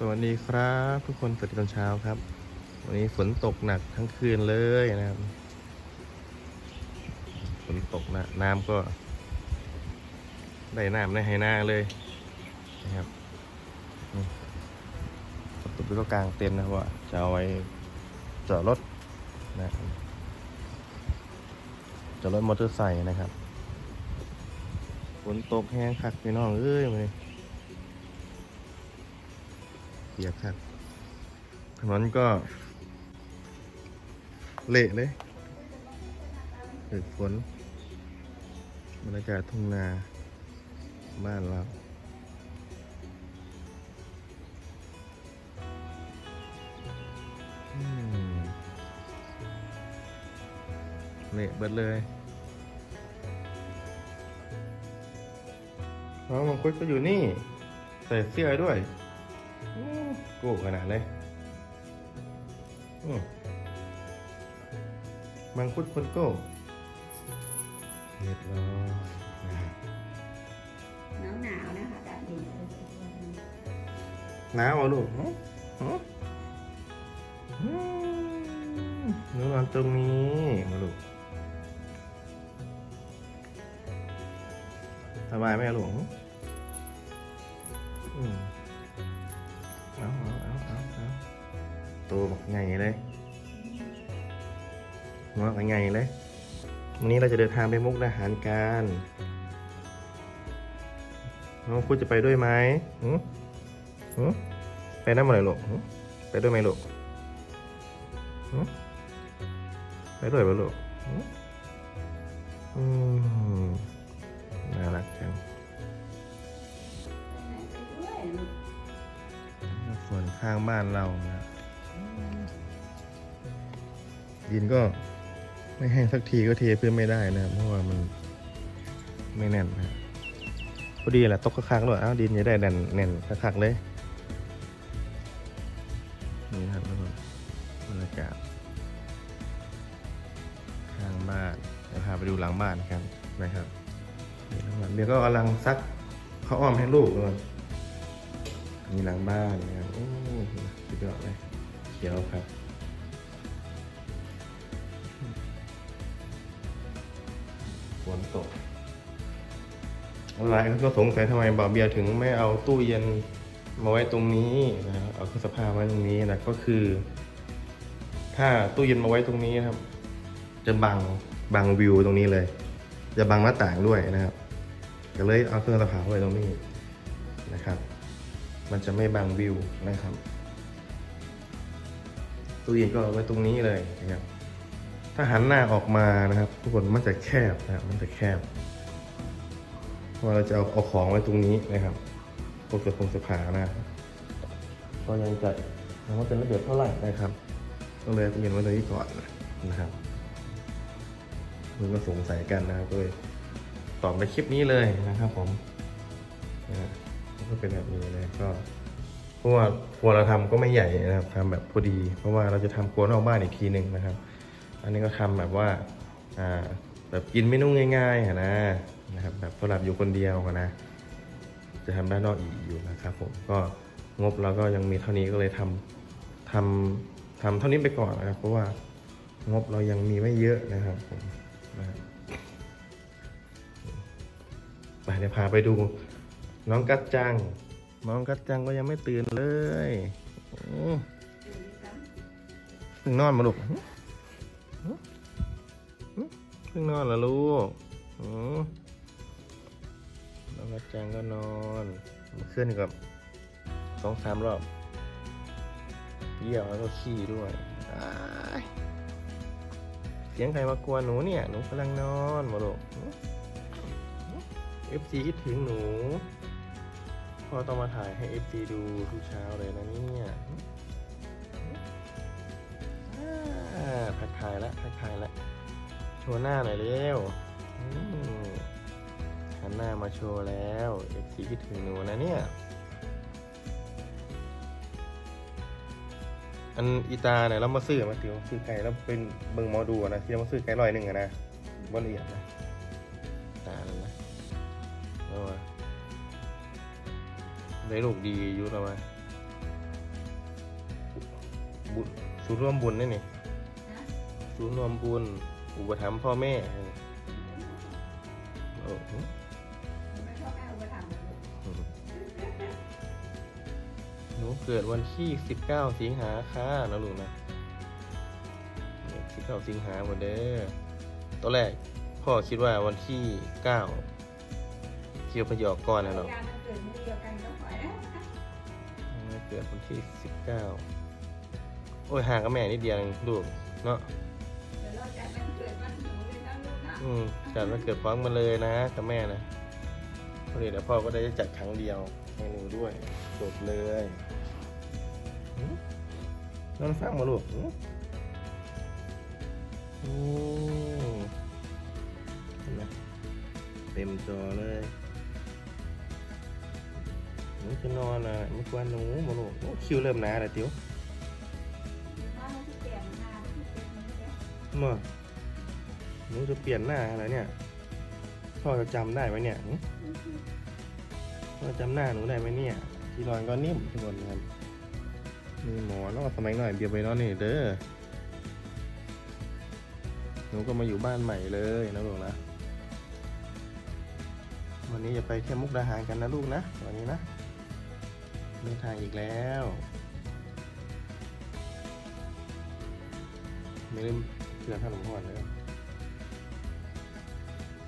สวัสดีครับทุกคนสวัสดีตอนเช้าครับ วันนี้ฝนตกหนักทั้งคืนเลยนะครับฝนตกนะน้ำก็ ได้น้ำในไหนาเลยนะครับอืมประตูก็กลางเต็นท์นะว่าจะเอาไว้จอดรถนะครับจอดรถมอเตอร์ไซค์นะครับฝนตกแห้งคักพี่น้องเอ้ยมาเลย เปียกครับถนนก็ เละเลยเกิดฝนบรรยากาศทุ่งนาบ้านเราเละเบิดเลยน้องมังคุดก็อยู่นี่ ใส่เสื้อด้วย กู้ขนาดเลยอมังคุดคนโก้เรียบร้อยนะครับหนาวหนาวนะคะอากาศดีหนาวเหรอลูกหนูนอนตรงนี้มาลูกสบายไหมลูกอืมอาเอาเอาเอาเอา ตัวบอกไงเลยหัวบอกไงเลย วันนี้เราจะเดินทางไปมุกดาหารกันน้องพูดจะไปด้วยไหมหืมหืมไปนั่นมาเลยลูกหืมไปด้วยไหมลูกหืมไปด้วยไหมลูกหืมอืมน่ารักจังไปด้วยลูกส่วนข้างบ้านเรานะ ดินก็ไม่แห้งสักทีก็เทเพื่อไม่ได้นะเพราะว่ามันไม่แน่นนะพอดีแหละตกคักๆเลยเอ้าดินจะได้แน่นแน่นคักๆเลยนี่ครับทุกคนบรรยากาศข้างบ้านเดี๋ยวพาไปดูหลังบ้านกันนะครับนี่หลังบ้านเดี๋ยวก็กำลังซักข้าวอ้อมให้ลูกเลยมีหลังบ้านนะครับโอ้สุดยอดเลยเขียวครับ นตกหลายคนก็สงสัยทำไมบาเบียถึงไม่เอาตู้เย็นมาไว้ตรงนี้นะครับเอาเครื่องสภาพไว้ตรงนี้นะก็คือ ถ้าตู้เย็นมาไว้ตรงนี้นะครับ จะบังบังวิวตรงนี้เลย จะบังหน้าต่างด้วยนะครับก็เลยเอาเครื่องสภาพไว้ตรงนี้นะครับ มันจะไม่บังวิวนะครับตู้เย็นก็เอาไว้ตรงนี้เลยนะครับ ถ้าหันหน้าออกมานะครับ ทุกคนมันจะแคบนะครับมันจะแคบพราะว่าเราจะเอาเอาของไว้ตรงนี้นะครับพวกเสื้อผงเสื้อผ้านะก็ยังจะยังไม่เป็นระเบียบเท่าไหร่นะครับก็เลยเอาตู้เย็นไว้ตรงนี้ก่อนนะครับมันก็สงสัยกันนะครับก็เลยตอบในคลิปนี้เลยนะครับผมนะก็เป็นแบบนี้เลยก็เพราะว่าครัวเราทำก็ไม่ใหญ่นะครับทำแบบพอดี เพราะว่าเราจะทำครัวนอกบ้านอีกทีหนึ่งนะครับ อันนี้ก็ทำแบบว่าอ่าแบบกินเมนูง่ายๆอะนะนะครับแบบสำหรับอยู่คนเดียวอะนะ จะทำด้านนอกอีกอยู่นะครับผมก็งบเราก็ยังมีเท่านี้ก็เลยทำทำทำเท่านี้ไปก่อนนะครับ เพราะว่างบเรายังมีไม่เยอะนะครับผมนะครับไปเดี๋ยวพาไปดู น้องกัดจัง น้องกัดจังก็ยังไม่ตื่นเลยอืมเพิ่งนอนมาลูกหึหึหึ เพิ่งนอนแล้วลูกน้องกัดจังก็นอนขึ้นกับสองสามรอบเยี่ยวแล้วก็ขี้ด้วยเสียงใครมากวนหนูเนี่ย หนูกำลังนอนมาลูกเอฟซีคิดถึงหนูพ่อต้องมาถ่ายให้ FC ดูทุกเช้าเลยนะเนี่ย ทักทายแล้วทักทายแล้วโชว์หน้าหน่อยเร็วหันหน้ามาโชว์แล้ว FC คิดถึงหนูนะเนี่ย อันอีตาเนี่ยเรามาซื้อมาติวซื้อไก่แล้วเป็นเบิ่งหมอดูนะที่เรามาซื้อไก่ร้อยหนึ่งอะนะบนละเอียดนะตานั่นะแล้วว่าได้ลูกดีอยู่แล้วไหมบุญศูนย์รวมบุญนี่นี่ ศูนย์รวมบุญ อุปถัมภ์พ่อแม่โอ้โหไม่ชอบแม่อุปถัมภ์เลยลูกหนูเกิดวันที่ 19 สิงหาค่ะนะลูกนะ19สิงหาหมดเด้อตอนแรกพ่อคิดว่าวันที่9คิวพยอกก่อนนะเนาะยามันเกิดมือเดียวกันก็ปล่อยแล้วนะเกิดวันที่ 19 โอ้ยห่างกับแม่นิดเดียวเองลูกเนาะ อืมจัดวันเกิดพร้อมกันเลยนะกับแม่นะพอดีเดี๋ยวพ่อก็ได้จัดครั้งเดียวให้หนูด้วยจบเลยหืมนอนฟังมาลูกหืมอืมเห็นไหมเต็มจอเลยหนูจะนอนอะไม่กวนหนูมาลูกโอ้คิวเริ่มหนาแล้วติ๋วถ้าเราที่เปลี่ยนมา หนูจะเปลี่ยนหน้าอะไรเนี่ยพ่อจะจำได้ไหมเนี่ยพ่อจำหน้าหนูได้ไหมเนี่ย ที่นอนก็นิ่มทุกคนครับมีหมอนแล้วก็สมัยหน่อยเบียร์ไปนอนนี่เด้อหนูก็มาอยู่บ้านใหม่เลยนะลูกนะ วันนี้จะไปเที่ยวมุกดาหารกันนะลูกนะ วันนี้นะเดินทางอีกแล้วไม่ได้เชื่อท่านหลวงพ่อเลย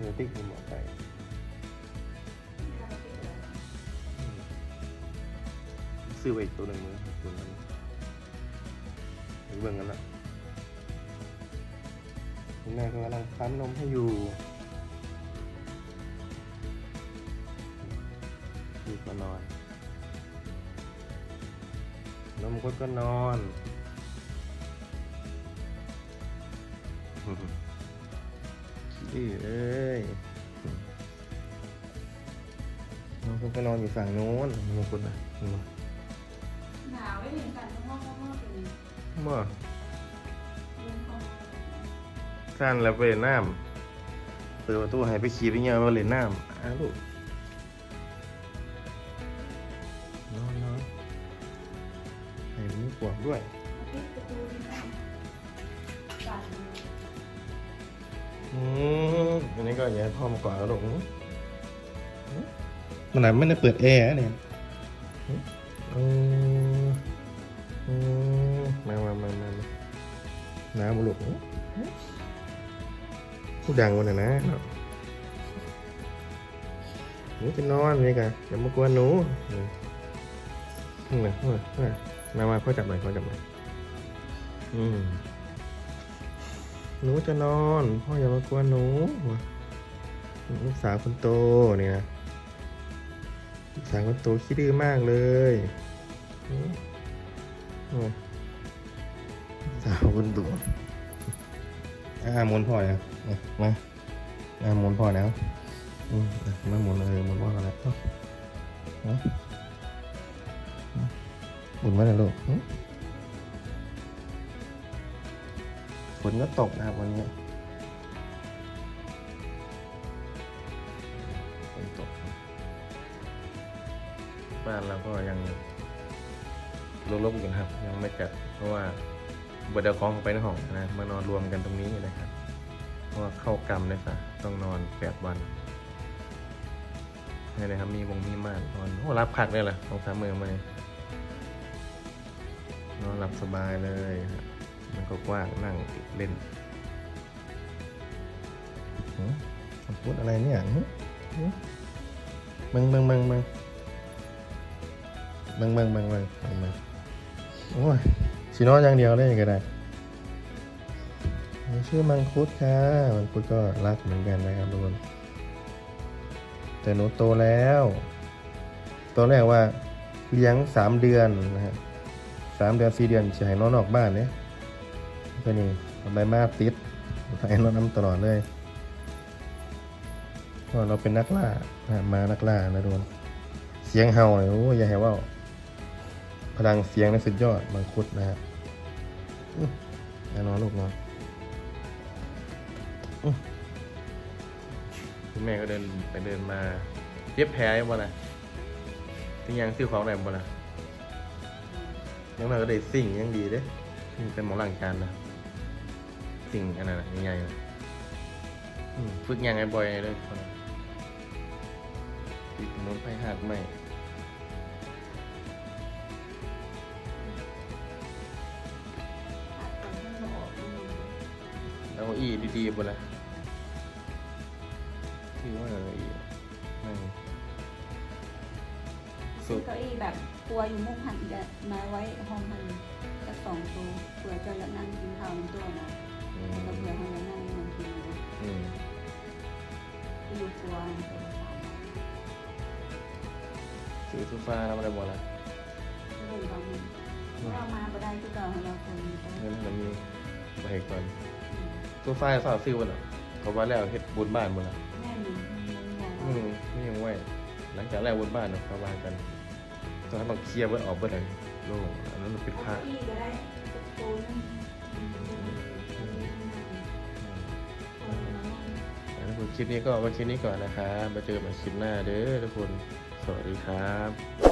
เชื่อติ๊กมีหมอไปอืมซื้อไปอีกตัวหนึ่งเลยตัวนั้นหรือเบิ่งกันละคุณแม่ก็กำลังปั๊มนมให้อยู่อยู่ก็นอน นมก็ก็นอนขี้ ดื้อเอ้ยน้องคุณก็นอนอยู่ฝั่งโน้นมงคุณนะมาหนาวไม่ถึงกันเพราะว่าเพราะว่าเป็นมาเรื่องของสั้นแล้วไปเล่นน้ำเปิดประตูให้ไปขี่ไปเงี้ยมาเล่นน้ำอ้าลูกนอนนอนให้มีปวกด้วยปิดประตูดีนะสั่น อืมอันนี้ก็อย่าให้พ่อมาก่อนแล้วลูกอืมอืมมันไหนไม่ได้เปิดแอร์นะเนี่ยอืมอืมอืมมามามามามาน้ำมาลูกอืมพูดดังวันน่ะนะหนูจะนอนนี่กันอย่ามากวนหนูอืมอืมอืมอืมมามาพ่อจับหน่อยพ่อจับหน่อยอืม หนูจะนอน พ่ออย่ามากวนหนูลูกสาวคนโตนี่นะลูกสาวคนโตขี้ดื้อมากเลยอืมโอ้ลูกสาวคนโตอ่าหมุนพ่อแล้วอะมาอ่าหมุนพ่อแล้วอืมอะมาหมุนเลยหมุนพ่อกันแล้วเอาเอาหมุนมาเลยลูก นก็ตกนะครับวันนี้ฝนตก บ้านเราก็ยังลบๆอยู่นะครับ ยังไม่จัดเพราะว่าบดเดาของเข้าไปในห้องนะมานอนรวมกันตรงนี้นะครับเพราะว่าเข้ากรรมเลยค่ะต้องนอนแปดวันนี่นะครับมีวงมีม่านนอนโอ้รับพักได้เหรอสองสามมือมาเลยนอนหลับสบายเลยครับ มันก็กว้างนั่งเล่นหือคำพูดอะไรเนี่ยหือหือเบังเบังเบังเบังเบังเบังเบังเบังเบังเบังโอ้ยสีนอนอย่างเดียวเลยก็ได้นี่ชื่อมังคุดค่ะมังคุดก็รักเหมือนกันนะครับทุกคนแต่หนูโตแล้วตอนแรกว่าเลี้ยงสามเดือนนะครับสามเดือนสี่เดือนจะให้นอนออกบ้านเนี่ย ก็นี่เอาใบมาติดถ่รถน้ำตลอดเลยเพราะเราเป็นนักล่ามานักล่านะโดนเสียงเห่าเลยโอ้ยอย่าให้เว่าพลังเสียงนี่สุดยอดมังคุดนะฮะอื้อแน่นอนลูกนอนคุณแม่ก็เดินไปเดินมาเย็บแผลยังบ่ล่ะที่ยังซื้อของไหนบ่ล่ะยังไงก็ได้สิ่งยังดีเด้นี่เป็นหมอหลังจานนะ สิ่งอันนั้นนะใหญ่ๆนะอืมฝึกยังไงบ่อยเลยคนนั้นติดมุนไปหักไม่ขาดตอนที่เราออกอืมแล้วก็อีดีๆบนละที่ว่าอะไรอีนั่งซื้อเก้าอี้แบบกลัวอยู่มุกหันอีกอะมาไว้ห้องหันจะสองตัวเผื่อจะนั่งกินข้าวในตัวนะ อืมแล้วก็เผื่อเขาจะนั่งนั่งกินะอืมอยู่กลัวตัวละสามบาทซื้อโซฟาแล้วอะไรบ่ละเรื่องบางทีเรามาบ่ได้ที่เก่าของเราคนนี้เงินเรามีไปก่อนโซฟาสาวซื้อวันอะเขาว่าแล้วเฮ็ดบุญบ้านบ่ละแม่มีมันอืมนี่ยังไหวหลังจากแล้วบุญบ้านเนาะเขาว่ากันตอนนั้นต้องเคลียร์เบิดออกเบิดเลยโล่อันนั้นมันเป็นพระอีก็ได้ตูน คลิปนี้ก็เอาไว้คลิปนี้ก่อนนะครับมาเจอกันใหม่คลิปหน้าเด้อทุกคน สวัสดีครับ